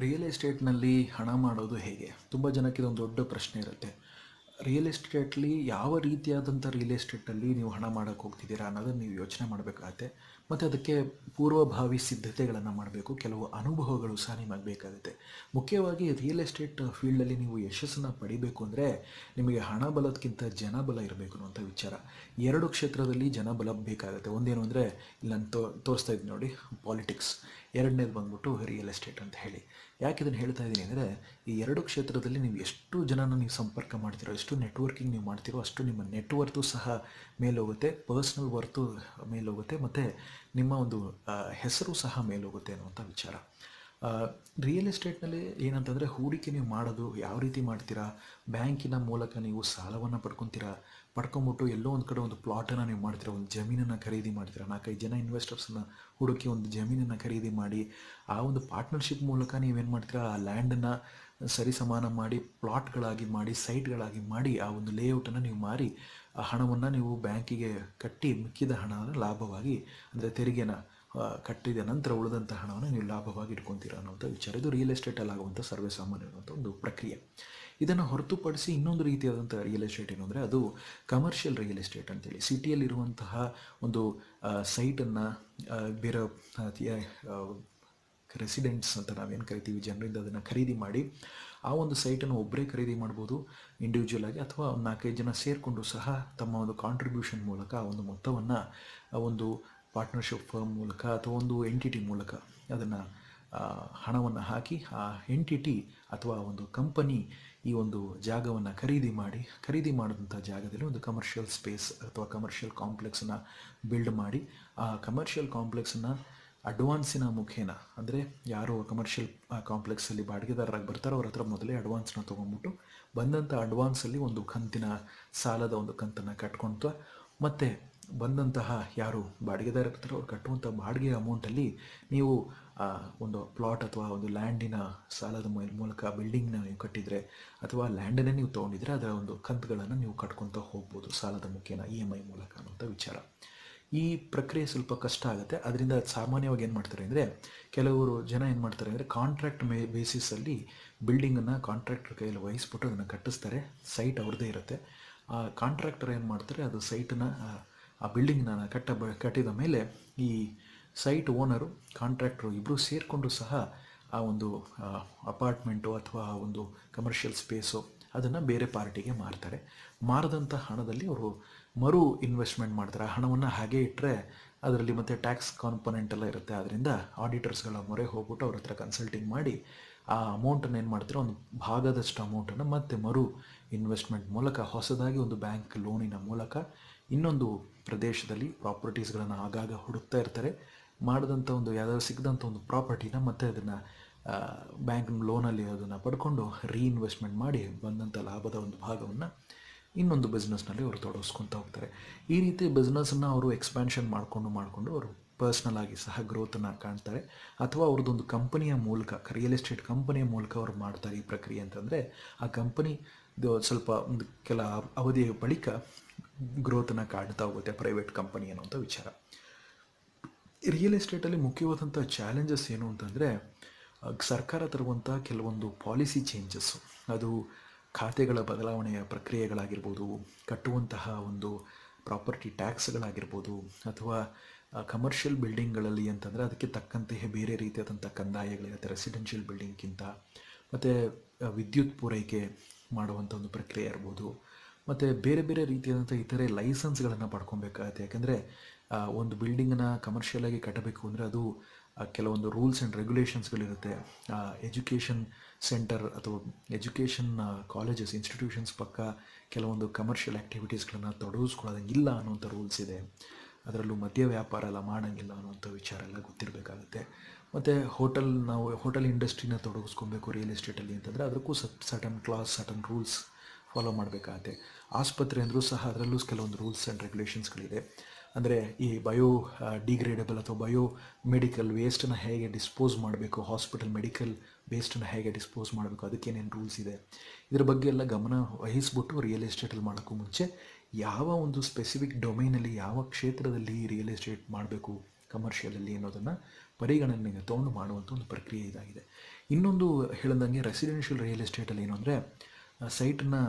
Real ಎಸ್ಟೇಟ್ನಲ್ಲಿ ಹಣ ಮಾಡೋದು ಹೇಗೆ? ತುಂಬ ಜನಕ್ಕೆ ಇದೊಂದು ದೊಡ್ಡ ಪ್ರಶ್ನೆ ಇರುತ್ತೆ. ರಿಯಲ್ ಎಸ್ಟೇಟ್ಲಿ ಯಾವ ರೀತಿಯಾದಂಥ ರಿಯಲ್ ಎಸ್ಟೇಟಲ್ಲಿ ನೀವು ಹಣ ಮಾಡೋಕ್ಕೆ ಹೋಗ್ತಿದ್ದೀರಾ ಅನ್ನೋದನ್ನು ನೀವು ಯೋಚನೆ ಮಾಡಬೇಕಾಗತ್ತೆ. ಮತ್ತು ಅದಕ್ಕೆ ಪೂರ್ವಭಾವಿ ಸಿದ್ಧತೆಗಳನ್ನು ಮಾಡಬೇಕು. ಕೆಲವು ಅನುಭವಗಳು ಸಹ ನಿಮಗೆ ಬೇಕಾಗುತ್ತೆ. ಮುಖ್ಯವಾಗಿ ರಿಯಲ್ ಎಸ್ಟೇಟ್ ಫೀಲ್ಡಲ್ಲಿ ನೀವು ಯಶಸ್ಸನ್ನು ಪಡಿಬೇಕು ಅಂದರೆ ನಿಮಗೆ ಹಣ ಬಲದಕ್ಕಿಂತ ಜನಬಲ ಇರಬೇಕು ಅನ್ನುವಂಥ ವಿಚಾರ. ಎರಡು ಕ್ಷೇತ್ರದಲ್ಲಿ ಜನಬಲ ಬೇಕಾಗುತ್ತೆ. ಒಂದೇನು ಅಂದರೆ ಇಲ್ಲಿ ನಾನು ತೋ ತೋರಿಸ್ತಾ ಇದ್ದೀನಿ ನೋಡಿ ಪಾಲಿಟಿಕ್ಸ್ ಎರಡನೇದು ಬಂದ್ಬಿಟ್ಟು ರಿಯಲ್ ಎಸ್ಟೇಟ್ ಅಂತ ಹೇಳಿ. ಯಾಕೆ ಇದನ್ನು ಹೇಳ್ತಾ ಇದ್ದೀನಿ ಅಂದರೆ ಈ ಎರಡು ಕ್ಷೇತ್ರದಲ್ಲಿ ನೀವು ಎಷ್ಟು ಜನನ ನೀವು ಸಂಪರ್ಕ ಮಾಡ್ತೀರೋ, ಎಷ್ಟು ನೆಟ್ವರ್ಕಿಂಗ್ ನೀವು ಮಾಡ್ತೀರೋ ಅಷ್ಟು ನಿಮ್ಮ ನೆಟ್ವರ್ತು ಸಹ ಮೇಲೋಗುತ್ತೆ ಪರ್ಸ್ನಲ್ ವರ್ತು ಮೇಲೋಗುತ್ತೆ ಮತ್ತು ನಿಮ್ಮ ಒಂದು ಹೆಸರು ಸಹ ಮೇಲೋಗುತ್ತೆ ಅನ್ನುವಂಥ ವಿಚಾರ. ರಿಯಲ್ ಎಸ್ಟೇಟ್ನಲ್ಲಿ ಏನಂತಂದರೆ ಹೂಡಿಕೆ ನೀವು ಮಾಡೋದು ಯಾವ ರೀತಿ ಮಾಡ್ತೀರಾ? ಬ್ಯಾಂಕಿನ ಮೂಲಕ ನೀವು ಸಾಲವನ್ನು ಪಡ್ಕೊತೀರಾ? ಪಡ್ಕೊಂಬಿಟ್ಟು ಎಲ್ಲೋ ಒಂದು ಕಡೆ ಒಂದು ಪ್ಲಾಟನ್ನು ನೀವು ಮಾಡ್ತೀರಾ? ಒಂದು ಜಮೀನನ್ನು ಖರೀದಿ ಮಾಡ್ತೀರಾ? ನಾಲ್ಕೈದು ಜನ ಇನ್ವೆಸ್ಟರ್ಸನ್ನು ಹುಡುಕಿ ಒಂದು ಜಮೀನನ್ನು ಖರೀದಿ ಮಾಡಿ, ಆ ಒಂದು ಪಾರ್ಟ್ನರ್ಶಿಪ್ ಮೂಲಕ ನೀವೇನು ಮಾಡ್ತೀರಾ? ಆ ಲ್ಯಾಂಡನ್ನು ಸರಿ ಸಮಾನ ಮಾಡಿ ಪ್ಲಾಟ್ಗಳಾಗಿ ಮಾಡಿ ಸೈಟ್ಗಳಾಗಿ ಮಾಡಿ, ಆ ಒಂದು ಲೇಔಟನ್ನು ನೀವು ಮಾರಿ, ಆ ಹಣವನ್ನು ನೀವು ಬ್ಯಾಂಕಿಗೆ ಕಟ್ಟಿ ಮಿಕ್ಕಿದ ಹಣನ ಲಾಭವಾಗಿ, ಅಂದರೆ ತೆರಿಗೆನ ಕಟ್ಟಿದ ನಂತರ ಉಳಿದಂಥ ಹಣವನ್ನು ನೀವು ಲಾಭವಾಗಿ ಇಟ್ಕೊತೀರ ಅನ್ನೋಂಥ ವಿಚಾರ. ಇದು ರಿಯಲ್ ಎಸ್ಟೇಟಲ್ಲಿ ಆಗುವಂಥ ಸರ್ವೇ ಸಾಮಾನ್ಯವಾದಂಥ ಒಂದು ಪ್ರಕ್ರಿಯೆ. ಇದನ್ನು ಹೊರತುಪಡಿಸಿ ಇನ್ನೊಂದು ರೀತಿಯಾದಂಥ ರಿಯಲ್ ಎಸ್ಟೇಟ್ ಏನು ಅದು ಕಮರ್ಷಿಯಲ್ ರಿಯಲ್ ಎಸ್ಟೇಟ್ ಅಂತೇಳಿ. ಸಿಟಿಯಲ್ಲಿರುವಂತಹ ಒಂದು ಸೈಟನ್ನು ಬೇರೆ ರೆಸಿಡೆಂಟ್ಸ್ ಅಂತ ನಾವೇನು ಕರಿತೀವಿ, ಜನರಿಂದ ಅದನ್ನು ಖರೀದಿ ಮಾಡಿ ಆ ಒಂದು ಸೈಟನ್ನು ಒಬ್ಬರೇ ಖರೀದಿ ಮಾಡ್ಬೋದು ಇಂಡಿವಿಜುವಲ್ ಆಗಿ ಅಥವಾ ಒಂದು ನಾಲ್ಕೈದು ಜನ ಸೇರಿಕೊಂಡು ಸಹ ತಮ್ಮ ಒಂದು ಕಾಂಟ್ರಿಬ್ಯೂಷನ್ ಮೂಲಕ ಆ ಒಂದು ಮೊತ್ತವನ್ನು ಒಂದು ಪಾರ್ಟ್ನರ್ಶಿಪ್ ಫರ್ಮ್ ಮೂಲಕ ಅಥವಾ ಒಂದು ಎಂಟಿಟಿ ಮೂಲಕ ಅದನ್ನು ಹಣವನ್ನು ಹಾಕಿ, ಆ ಎಂಟಿಟಿ ಅಥವಾ ಒಂದು ಕಂಪನಿ ಈ ಒಂದು ಜಾಗವನ್ನು ಖರೀದಿ ಮಾಡಿ, ಖರೀದಿ ಮಾಡಿದಂಥ ಜಾಗದಲ್ಲಿ ಒಂದು ಕಮರ್ಷಿಯಲ್ ಸ್ಪೇಸ್ ಅಥವಾ ಕಮರ್ಷಿಯಲ್ ಕಾಂಪ್ಲೆಕ್ಸನ್ನು ಬಿಲ್ಡ್ ಮಾಡಿ, ಆ ಕಮರ್ಷಿಯಲ್ ಕಾಂಪ್ಲೆಕ್ಸನ್ನು ಅಡ್ವಾನ್ಸಿನ ಮುಖೇನ, ಅಂದರೆ ಯಾರು ಕಮರ್ಷಿಯಲ್ ಕಾಂಪ್ಲೆಕ್ಸಲ್ಲಿ ಬಾಡಿಗೆದಾರರಾಗಿ ಬರ್ತಾರೋ ಅವ್ರ ಹತ್ರ ಮೊದಲೇ ಅಡ್ವಾನ್ಸ್ನ ತೊಗೊಂಡ್ಬಿಟ್ಟು ಬಂದಂಥ ಅಡ್ವಾನ್ಸಲ್ಲಿ ಒಂದು ಕಂತಿನ, ಸಾಲದ ಒಂದು ಕಂತನ್ನು ಕಟ್ಕೊಳ್ತಾ ಮತ್ತು ಬಂದಂತಹ ಯಾರು ಬಾಡಿಗೆದಾರ ಅವ್ರು ಕಟ್ಟುವಂಥ ಬಾಡಿಗೆ ಅಮೌಂಟಲ್ಲಿ ನೀವು ಒಂದು ಪ್ಲಾಟ್ ಅಥವಾ ಒಂದು ಲ್ಯಾಂಡಿನ ಸಾಲದ ಮೂಲಕ ಬಿಲ್ಡಿಂಗ್ನ ನೀವು ಕಟ್ಟಿದರೆ ಅಥವಾ ಲ್ಯಾಂಡನ್ನೇ ನೀವು ತೊಗೊಂಡಿದ್ರೆ ಅದರ ಒಂದು ಕಂತುಗಳನ್ನು ನೀವು ಕಟ್ಕೊತಾ ಹೋಗ್ಬೋದು ಸಾಲದ ಮುಖೇನ ಇ ಎಂ ಐ ಮೂಲಕ ಅನ್ನೋಂಥ ವಿಚಾರ. ಈ ಪ್ರಕ್ರಿಯೆ ಸ್ವಲ್ಪ ಕಷ್ಟ ಆಗುತ್ತೆ. ಅದರಿಂದ ಸಾಮಾನ್ಯವಾಗಿ ಏನು ಮಾಡ್ತಾರೆ ಅಂದರೆ, ಕೆಲವರು ಜನ ಏನು ಮಾಡ್ತಾರೆ ಅಂದರೆ ಕಾಂಟ್ರಾಕ್ಟ್ ಮೇ ಬೇಸಿಸಲ್ಲಿ ಬಿಲ್ಡಿಂಗನ್ನು ಕಾಂಟ್ರಾಕ್ಟರ್ ಕೈಯಲ್ಲಿ ವಹಿಸ್ಬಿಟ್ಟು ಅದನ್ನು ಕಟ್ಟಿಸ್ತಾರೆ. ಸೈಟ್ ಅವ್ರದ್ದೇ ಇರುತ್ತೆ. ಆ ಕಾಂಟ್ರಾಕ್ಟರ್ ಏನು ಮಾಡ್ತಾರೆ, ಅದು ಸೈಟನ್ನು ಆ ಬಿಲ್ಡಿಂಗ್ನ ಕಟ್ಟ ಕಟ್ಟಿದ ಮೇಲೆ ಈ ಸೈಟ್ ಓನರು ಕಾಂಟ್ರಾಕ್ಟ್ರು ಇಬ್ಬರು ಸೇರಿಕೊಂಡು ಸಹ ಆ ಒಂದು ಅಪಾರ್ಟ್ಮೆಂಟು ಅಥವಾ ಆ ಒಂದು ಕಮರ್ಷಿಯಲ್ ಸ್ಪೇಸು ಅದನ್ನು ಬೇರೆ ಪಾರ್ಟಿಗೆ ಮಾರ್ತಾರೆ. ಮಾರಿದಂಥ ಹಣದಲ್ಲಿ ಅವರು ಮರು ಇನ್ವೆಸ್ಟ್ಮೆಂಟ್ ಮಾಡ್ತಾರೆ. ಆ ಹಣವನ್ನು ಹಾಗೆ ಇಟ್ಟರೆ ಅದರಲ್ಲಿ ಮತ್ತೆ ಟ್ಯಾಕ್ಸ್ ಕಾಂಪೊನೆಂಟ್ ಎಲ್ಲ ಇರುತ್ತೆ. ಅದರಿಂದ ಆಡಿಟರ್ಸ್ಗಳ ಮೊರೆ ಹೋಗ್ಬಿಟ್ಟು ಅವ್ರ ಹತ್ರ ಕನ್ಸಲ್ಟಿಂಗ್ ಮಾಡಿ ಆ ಅಮೌಂಟನ್ನು ಏನು ಮಾಡ್ತಾರೆ? ಒಂದು ಭಾಗದಷ್ಟು ಅಮೌಂಟನ್ನು ಮತ್ತೆ ಮರು ಇನ್ವೆಸ್ಟ್ಮೆಂಟ್ ಮೂಲಕ, ಹೊಸದಾಗಿ ಒಂದು ಬ್ಯಾಂಕ್ ಲೋನಿನ ಮೂಲಕ ಇನ್ನೊಂದು ಪ್ರದೇಶದಲ್ಲಿ ಪ್ರಾಪರ್ಟೀಸ್ಗಳನ್ನು ಆಗಾಗ ಹುಡುಕ್ತಾ ಇರ್ತಾರೆ. ಮಾಡಿದಂಥ ಒಂದು ಯಾವ್ದಾದ್ರು ಸಿಗದಂಥ ಒಂದು ಪ್ರಾಪರ್ಟಿನ ಮತ್ತೆ ಅದನ್ನು ಬ್ಯಾಂಕ್ ಲೋನಲ್ಲಿ ಅದನ್ನು ಪಡ್ಕೊಂಡು ರೀಇನ್ವೆಸ್ಟ್ಮೆಂಟ್ ಮಾಡಿ ಬಂದಂಥ ಲಾಭದ ಒಂದು ಭಾಗವನ್ನು ಇನ್ನೊಂದು ಬಿಸ್ನೆಸ್ನಲ್ಲಿ ಅವರು ತೊಡಗಿಸ್ಕೊತಾ ಹೋಗ್ತಾರೆ. ಈ ರೀತಿ ಬಿಸ್ನೆಸ್ಸನ್ನು ಅವರು ಎಕ್ಸ್ಪ್ಯಾನ್ಷನ್ ಮಾಡಿಕೊಂಡು ಮಾಡಿಕೊಂಡು ಅವರು ಪರ್ಸ್ನಲ್ ಆಗಿ ಸಹ ಗ್ರೋತನ್ನು ಕಾಣ್ತಾರೆ. ಅಥವಾ ಅವ್ರದ್ದೊಂದು ಕಂಪನಿಯ ಮೂಲಕ ರಿಯಲ್ ಎಸ್ಟೇಟ್ ಕಂಪನಿಯ ಮೂಲಕ ಅವ್ರು ಮಾಡ್ತಾರೆ ಈ ಪ್ರಕ್ರಿಯೆ ಅಂತಂದರೆ, ಆ ಕಂಪನಿ ಸ್ವಲ್ಪ ಒಂದು ಕೆಲ ಅವಧಿಯ ಬಳಿಕ ಗ್ರೋತನ್ನು ಕಾಣ್ತಾ ಹೋಗುತ್ತೆ ಪ್ರೈವೇಟ್ ಕಂಪನಿ ಅನ್ನೋಂಥ ವಿಚಾರ. ರಿಯಲ್ ಎಸ್ಟೇಟಲ್ಲಿ ಮುಖ್ಯವಾದಂಥ ಚಾಲೆಂಜಸ್ ಏನು ಅಂತಂದರೆ ಸರ್ಕಾರ ತರುವಂಥ ಕೆಲವೊಂದು ಪಾಲಿಸಿ ಚೇಂಜಸ್ಸು ಅದು ಖಾತೆಗಳ ಬದಲಾವಣೆಯ ಪ್ರಕ್ರಿಯೆಗಳಾಗಿರ್ಬೋದು, ಕಟ್ಟುವಂತಹ ಒಂದು ಪ್ರಾಪರ್ಟಿ ಟ್ಯಾಕ್ಸ್ಗಳಾಗಿರ್ಬೋದು ಅಥವಾ ಕಮರ್ಷಿಯಲ್ ಬಿಲ್ಡಿಂಗ್ಗಳಲ್ಲಿ ಅಂತಂದರೆ ಅದಕ್ಕೆ ತಕ್ಕಂತೆಯೇ ಬೇರೆ ರೀತಿಯಾದಂಥ ಕಂದಾಯಗಳಿರುತ್ತೆ ರೆಸಿಡೆನ್ಷಿಯಲ್ ಬಿಲ್ಡಿಂಗ್ಗಿಂತ ಮತ್ತು ವಿದ್ಯುತ್ ಪೂರೈಕೆ ಮಾಡುವಂಥ ಒಂದು ಪ್ರಕ್ರಿಯೆ ಇರ್ಬೋದು. ಮತ್ತು ಬೇರೆ ಬೇರೆ ರೀತಿಯಾದಂಥ ಇತರೆ ಲೈಸೆನ್ಸ್ಗಳನ್ನು ಪಡ್ಕೊಬೇಕಾಗತ್ತೆ. ಯಾಕೆಂದರೆ ಒಂದು ಬಿಲ್ಡಿಂಗನ್ನು ಕಮರ್ಷಿಯಲಾಗಿ ಕಟ್ಟಬೇಕು ಅಂದರೆ ಅದು ಕೆಲವೊಂದು ರೂಲ್ಸ್ ಆ್ಯಂಡ್ ರೆಗ್ಯುಲೇಷನ್ಸ್ಗಳಿರುತ್ತೆ ಎಜುಕೇಷನ್ ಸೆಂಟರ್ ಅಥವಾ ಎಜುಕೇಷನ್ ಕಾಲೇಜಸ್ ಇನ್ಸ್ಟಿಟ್ಯೂಷನ್ಸ್ ಪಕ್ಕ ಕೆಲವೊಂದು ಕಮರ್ಷಿಯಲ್ ಆ್ಯಕ್ಟಿವಿಟೀಸ್ಗಳನ್ನು ತೊಡಗಿಸ್ಕೊಳ್ಳೋದಂಗಿಲ್ಲ ಅನ್ನುವಂಥ ರೂಲ್ಸ್ ಇದೆ. ಅದರಲ್ಲೂ ಮದ್ಯ ವ್ಯಾಪಾರ ಎಲ್ಲ ಮಾಡೋಂಗಿಲ್ಲ ಅನ್ನೋಂಥ ವಿಚಾರ ಎಲ್ಲ ಗೊತ್ತಿರಬೇಕಾಗುತ್ತೆ. ಮತ್ತು ಹೋಟೆಲ್ ನಾವು ಹೋಟೆಲ್ ಇಂಡಸ್ಟ್ರಿನ ತೊಡಗಿಸ್ಕೊಬೇಕು ರಿಯಲ್ ಎಸ್ಟೇಟಲ್ಲಿ ಅಂತಂದರೆ, ಅದಕ್ಕೂ ಸಟ್ certain clause certain rules follow ಮಾಡಬೇಕಾಗತ್ತೆ. ಆಸ್ಪತ್ರೆ ಅಂದರೂ ಸಹ ಅದರಲ್ಲೂ ಕೆಲವೊಂದು ರೂಲ್ಸ್ ಆ್ಯಂಡ್ ರೆಗ್ಯುಲೇಷನ್ಸ್ಗಳಿದೆ ಅಂದರೆ ಈ ಬಯೋ ಡಿಗ್ರೇಡಬಲ್ ಅಥವಾ ಬಯೋ ಮೆಡಿಕಲ್ ವೇಸ್ಟನ್ನು ಹೇಗೆ ಡಿಸ್ಪೋಸ್ ಮಾಡಬೇಕು ಹಾಸ್ಪಿಟಲ್ ಮೆಡಿಕಲ್ ವೇಸ್ಟನ್ನು ಹೇಗೆ ಡಿಸ್ಪೋಸ್ ಮಾಡಬೇಕು, ಅದಕ್ಕೇನೇನು ರೂಲ್ಸ್ ಇದೆ. ಇದರ ಬಗ್ಗೆ ಎಲ್ಲ ಗಮನ ವಹಿಸ್ಬಿಟ್ಟು ರಿಯಲ್ ಎಸ್ಟೇಟಲ್ಲಿ ಮಾಡೋಕ್ಕೂ ಮುಂಚೆ ಯಾವ ಒಂದು ಸ್ಪೆಸಿಫಿಕ್ ಡೊಮೈನಲ್ಲಿ ಯಾವ ಕ್ಷೇತ್ರದಲ್ಲಿ ರಿಯಲ್ ಎಸ್ಟೇಟ್ ಮಾಡಬೇಕು ಕಮರ್ಷಿಯಲಲ್ಲಿ ಅನ್ನೋದನ್ನು ಪರಿಗಣನೆಗೆ ತಗೊಂಡು ಮಾಡುವಂಥ ಒಂದು ಪ್ರಕ್ರಿಯೆ ಇದಾಗಿದೆ. ಇನ್ನೊಂದು ಹೇಳಿದಂಗೆ ರೆಸಿಡೆನ್ಷಿಯಲ್ ರಿಯಲ್ ಎಸ್ಟೇಟಲ್ಲಿ ಏನು ಅಂದರೆ ಸೈಟನ್ನು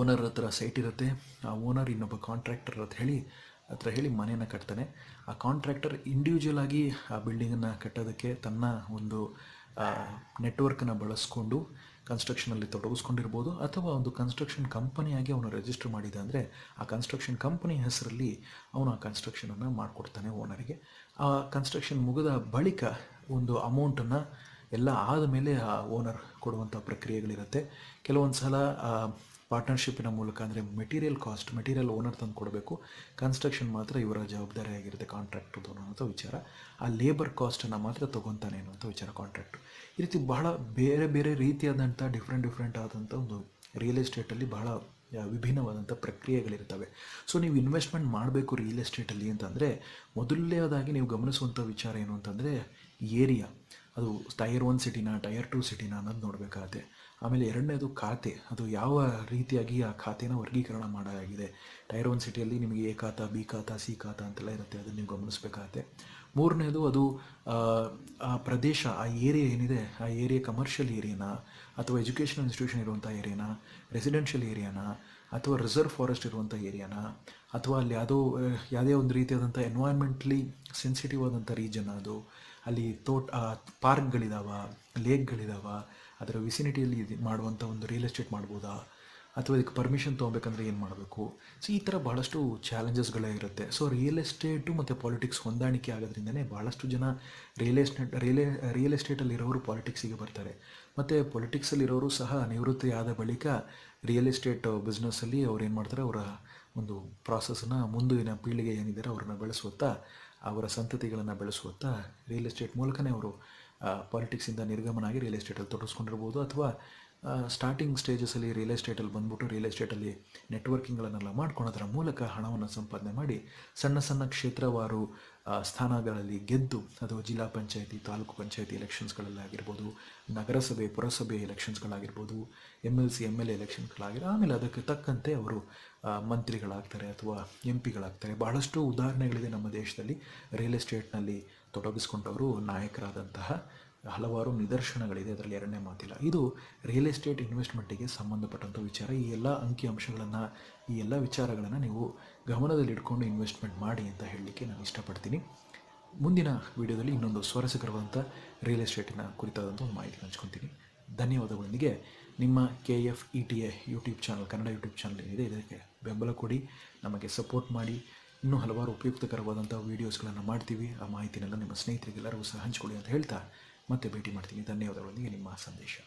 ಓನರ್ ಹತ್ರ ಸೈಟ್ ಇರುತ್ತೆ. ಆ ಓನರ್ ಇನ್ನೊಬ್ಬ ಕಾಂಟ್ರಾಕ್ಟರ್ ಹತ್ರ ಹೇಳಿ ಹತ್ರ ಹೇಳಿ ಮನೆಯನ್ನು ಕಟ್ತಾನೆ. ಆ ಕಾಂಟ್ರಾಕ್ಟರ್ ಇಂಡಿವಿಜುವಲ್ ಆಗಿ ಆ ಬಿಲ್ಡಿಂಗನ್ನು ಕಟ್ಟೋದಕ್ಕೆ ತನ್ನ ಒಂದು ನೆಟ್ವರ್ಕನ್ನು ಬಳಸ್ಕೊಂಡು ಕನ್ಸ್ಟ್ರಕ್ಷನಲ್ಲಿ ತೊಡಗಿಸ್ಕೊಂಡಿರ್ಬೋದು. ಅಥವಾ ಒಂದು ಕನ್ಸ್ಟ್ರಕ್ಷನ್ ಕಂಪನಿಯಾಗಿ ಅವನು ರಿಜಿಸ್ಟರ್ ಮಾಡಿದ ಅಂದರೆ, ಆ ಕನ್ಸ್ಟ್ರಕ್ಷನ್ ಕಂಪನಿ ಹೆಸರಲ್ಲಿ ಅವನು ಆ ಕನ್ಸ್ಟ್ರಕ್ಷನನ್ನು ಮಾಡಿಕೊಡ್ತಾನೆ ಓನರಿಗೆ ಆ ಕನ್ಸ್ಟ್ರಕ್ಷನ್ ಮುಗಿದ ಬಳಿಕ ಒಂದು ಅಮೌಂಟನ್ನು ಎಲ್ಲ ಆದಮೇಲೆ ಆ ಓನರ್ ಕೊಡುವಂಥ ಪ್ರಕ್ರಿಯೆಗಳಿರುತ್ತೆ. ಕೆಲವೊಂದು ಸಲ ಪಾರ್ಟ್ನರ್ಶಿಪ್ಪಿನ ಮೂಲಕ ಅಂದರೆ ಮೆಟೀರಿಯಲ್ ಕಾಸ್ಟ್ ಮೆಟೀರಿಯಲ್ ಓನರ್ ತಂದು ಕೊಡಬೇಕು. ಕನ್ಸ್ಟ್ರಕ್ಷನ್ ಮಾತ್ರ ಇವರ ಜವಾಬ್ದಾರಿ ಆಗಿರುತ್ತೆ ಕಾಂಟ್ರಾಕ್ಟ್ರದ್ದು ಅನ್ನೋಂಥ ವಿಚಾರ. ಆ ಲೇಬರ್ ಕಾಸ್ಟನ್ನು ಮಾತ್ರ ತೊಗೊತಾನೆ ಅನ್ನುವಂಥ ವಿಚಾರ ಕಾಂಟ್ರಾಕ್ಟ್ ಈ ರೀತಿ ಬಹಳ ಬೇರೆ ಬೇರೆ ರೀತಿಯಾದಂಥ ಡಿಫ್ರೆಂಟ್ ಡಿಫ್ರೆಂಟ್ ಆದಂಥ ಒಂದು ರಿಯಲ್ ಎಸ್ಟೇಟಲ್ಲಿ ಬಹಳ ವಿಭಿನ್ನವಾದಂಥ ಪ್ರಕ್ರಿಯೆಗಳಿರ್ತವೆ. ಸೊ ನೀವು ಇನ್ವೆಸ್ಟ್ಮೆಂಟ್ ಮಾಡಬೇಕು ರಿಯಲ್ ಎಸ್ಟೇಟಲ್ಲಿ ಅಂತಂದರೆ, ಮೊದಲನೇದಾಗಿ ನೀವು ಗಮನಿಸುವಂಥ ವಿಚಾರ ಏನು ಅಂತಂದರೆ ಏರಿಯಾ ಅದು ಟೈರ್ ಒನ್ ಸಿಟಿನ ಟೈರ್ ಟು ಸಿಟಿನ ಅನ್ನೋದು ನೋಡಬೇಕಾಗತ್ತೆ. ಆಮೇಲೆ ಎರಡನೇದು ಖಾತೆ ಅದು ಯಾವ ರೀತಿಯಾಗಿ ಆ ಖಾತೆನ ವರ್ಗೀಕರಣ ಮಾಡಲಾಗಿದೆ. ಟೈರ್ ಒನ್ ಸಿಟಿಯಲ್ಲಿ ನಿಮಗೆ ಎ ಖಾತ ಬಿ ಖಾತ ಸಿ ಖಾತ ಅಂತೆಲ್ಲ ಇರುತ್ತೆ ಅದನ್ನು ನೀವು ಗಮನಿಸಬೇಕಾಗತ್ತೆ. ಮೂರನೇದು ಅದು ಆ, ಪ್ರದೇಶ ಆ ಏರಿಯಾ ಏನಿದೆ ಆ ಏರಿಯಾ ಕಮರ್ಷಿಯಲ್ ಏರಿಯಾನ ಅಥವಾ ಎಜುಕೇಷನಲ್ ಇನ್ಸ್ಟಿಟ್ಯೂಷನ್ ಇರುವಂಥ ಏರಿಯಾನ ರೆಸಿಡೆನ್ಷಿಯಲ್ ಏರಿಯಾನ ಅಥವಾ ರಿಸರ್ವ್ ಫಾರೆಸ್ಟ್ ಇರುವಂಥ ಏರಿಯಾನ ಅಥವಾ ಅಲ್ಲಿ ಯಾವುದೋ ಯಾವುದೇ ಒಂದು ರೀತಿಯಾದಂಥ ಎನ್ವೈರ್ಮೆಂಟ್ಲಿ ಸೆನ್ಸಿಟಿವ್ ಆದಂಥ ರೀಜನ್ ಅದು ಅಲ್ಲಿ ತೋಟ ಪಾರ್ಕ್ಗಳಿದಾವ, ಲೇಕ್ಗಳಿದಾವ, ಅದರ ವಿಸಿನಿಟಿಯಲ್ಲಿ ಇದು ಮಾಡುವಂಥ ಒಂದು ರಿಯಲ್ ಎಸ್ಟೇಟ್ ಮಾಡ್ಬೋದಾ? ಅಥವಾ ಇದಕ್ಕೆ ಪರ್ಮಿಷನ್ ತೊಗೋಬೇಕಂದ್ರೆ ಏನು ಮಾಡಬೇಕು? ಸೊ ಈ ಥರ ಭಾಳಷ್ಟು ಚಾಲೆಂಜಸ್ಗಳೇ ಇರುತ್ತೆ. ಸೊ ರಿಯಲ್ ಎಸ್ಟೇಟು ಮತ್ತು ಪಾಲಿಟಿಕ್ಸ್ ಹೊಂದಾಣಿಕೆ ಆಗೋದ್ರಿಂದನೇ ಭಾಳಷ್ಟು ಜನ ರಿಯಲ್ ಎಸ್ಟೇಟ್ ರಿಯಲ್ ರಿಯಲ್ ಎಸ್ಟೇಟಲ್ಲಿರೋರು ಪಾಲಿಟಿಕ್ಸಿಗೆ ಬರ್ತಾರೆ. ಮತ್ತು ಪೊಲಿಟಿಕ್ಸಲ್ಲಿರೋರು ಸಹ ನಿವೃತ್ತಿ ಆದ ಬಳಿಕ ರಿಯಲ್ ಎಸ್ಟೇಟ್ ಬಿಸ್ನೆಸ್ಸಲ್ಲಿ ಅವ್ರು ಏನು ಮಾಡ್ತಾರೆ? ಅವರ ಒಂದು ಪ್ರಾಸೆಸ್ನ ಮುಂದಿನ ಪೀಳಿಗೆ ಏನಿದ್ದಾರೆ, ಅವ್ರನ್ನ ಬೆಳೆಸುತ್ತಾ ಅವರ ಸಂತತಿಗಳನ್ನು ಬೆಳೆಸುತ್ತಾ ರಿಯಲ್ ಎಸ್ಟೇಟ್ ಮೂಲಕನೇ ಅವರು ಪಾಲಿಟಿಕ್ಸಿಂದ ನಿರ್ಗಮನ ಆಗಿ ರಿಯಲ್ ಎಸ್ಟೇಟಲ್ಲಿ ತೊಡಗಿಸ್ಕೊಂಡಿರ್ಬೋದು ಅಥವಾ ಸ್ಟಾರ್ಟಿಂಗ್ ಸ್ಟೇಜಸಲ್ಲಿ ರಿಯಲ್ ಎಸ್ಟೇಟಲ್ಲಿ ಬಂದ್ಬಿಟ್ಟು ರಿಯಲ್ ಎಸ್ಟೇಟಲ್ಲಿ ನೆಟ್ವರ್ಕಿಂಗ್ಗಳನ್ನೆಲ್ಲ ಮಾಡ್ಕೊಳೋದ್ರ ಮೂಲಕ ಹಣವನ್ನು ಸಂಪಾದನೆ ಮಾಡಿ ಸಣ್ಣ ಸಣ್ಣ ಕ್ಷೇತ್ರವಾರು ಸ್ಥಾನಗಳಲ್ಲಿ ಗೆದ್ದು, ಅದು ಜಿಲ್ಲಾ ಪಂಚಾಯತಿ, ತಾಲೂಕು ಪಂಚಾಯತಿ ಎಲೆಕ್ಷನ್ಸ್ಗಳಲ್ಲಾಗಿರ್ಬೋದು ನಗರಸಭೆ, ಪುರಸಭೆ ಎಲೆಕ್ಷನ್ಸ್ಗಳಾಗಿರ್ಬೋದು M L C M L A ಎಲೆಕ್ಷನ್ಸ್ಗಳಾಗಿರೋ ಆಮೇಲೆ ಅದಕ್ಕೆ ತಕ್ಕಂತೆ ಅವರು ಮಂತ್ರಿಗಳಾಗ್ತಾರೆ ಅಥವಾ ಎಂ ಪಿಗಳಾಗ್ತಾರೆ ಬಹಳಷ್ಟು ಉದಾಹರಣೆಗಳಿದೆ ನಮ್ಮ ದೇಶದಲ್ಲಿ. ರಿಯಲ್ ಎಸ್ಟೇಟ್ನಲ್ಲಿ ತೊಡಗಿಸ್ಕೊಂಡವರು ನಾಯಕರಾದಂತಹ ಹಲವಾರು ನಿದರ್ಶನಗಳಿದೆ ಅದರಲ್ಲಿ ಎರಡನೇ ಮಾತಿಲ್ಲ. ಇದು ರಿಯಲ್ ಎಸ್ಟೇಟ್ ಇನ್ವೆಸ್ಟ್ಮೆಂಟಿಗೆ ಸಂಬಂಧಪಟ್ಟಂಥ ವಿಚಾರ. ಈ ಎಲ್ಲ ಅಂಕಿ ಅಂಶಗಳನ್ನು, ಈ ಎಲ್ಲ ವಿಚಾರಗಳನ್ನು ನೀವು ಗಮನದಲ್ಲಿಟ್ಕೊಂಡು ಇನ್ವೆಸ್ಟ್ಮೆಂಟ್ ಮಾಡಿ ಅಂತ ಹೇಳಲಿಕ್ಕೆ ನಾನು ಇಷ್ಟಪಡ್ತೀನಿ. ಮುಂದಿನ ವಿಡಿಯೋದಲ್ಲಿ ಇನ್ನೊಂದು ಸ್ವರಸಕರವಾದಂಥ ರಿಯಲ್ ಎಸ್ಟೇಟಿನ ಕುರಿತಾದಂಥ ಒಂದು ಮಾಹಿತಿ ಹಂಚ್ಕೊತೀನಿ. ಧನ್ಯವಾದಗಳೊಂದಿಗೆ. ನಿಮ್ಮ K F E T A YouTube channel Kannada YouTube channel ಏನಿದೆ, ಇದಕ್ಕೆ ಬೆಂಬಲ ಕೊಡಿ. ನಮಗೆ ಸಪೋರ್ಟ್ ಮಾಡಿ. ಇನ್ನೂ ಹಲವಾರು ಉಪಯುಕ್ತಕರವಾದಂಥ ವೀಡಿಯೋಸ್ಗಳನ್ನು ಮಾಡ್ತೀವಿ. ಆ ಮಾಹಿತಿನೆಲ್ಲ ನಿಮ್ಮ ಸ್ನೇಹಿತರಿಗೆಲ್ಲರಿಗೂ ಸಹ ಹಂಚಿಕೊಳ್ಳಿ ಅಂತ ಹೇಳ್ತಾ ಮತ್ತೆ ಭೇಟಿ ಮಾಡ್ತೀನಿ. ಧನ್ಯವಾದಗಳೊಂದಿಗೆ ನಿಮ್ಮ ಸಂದೇಶ.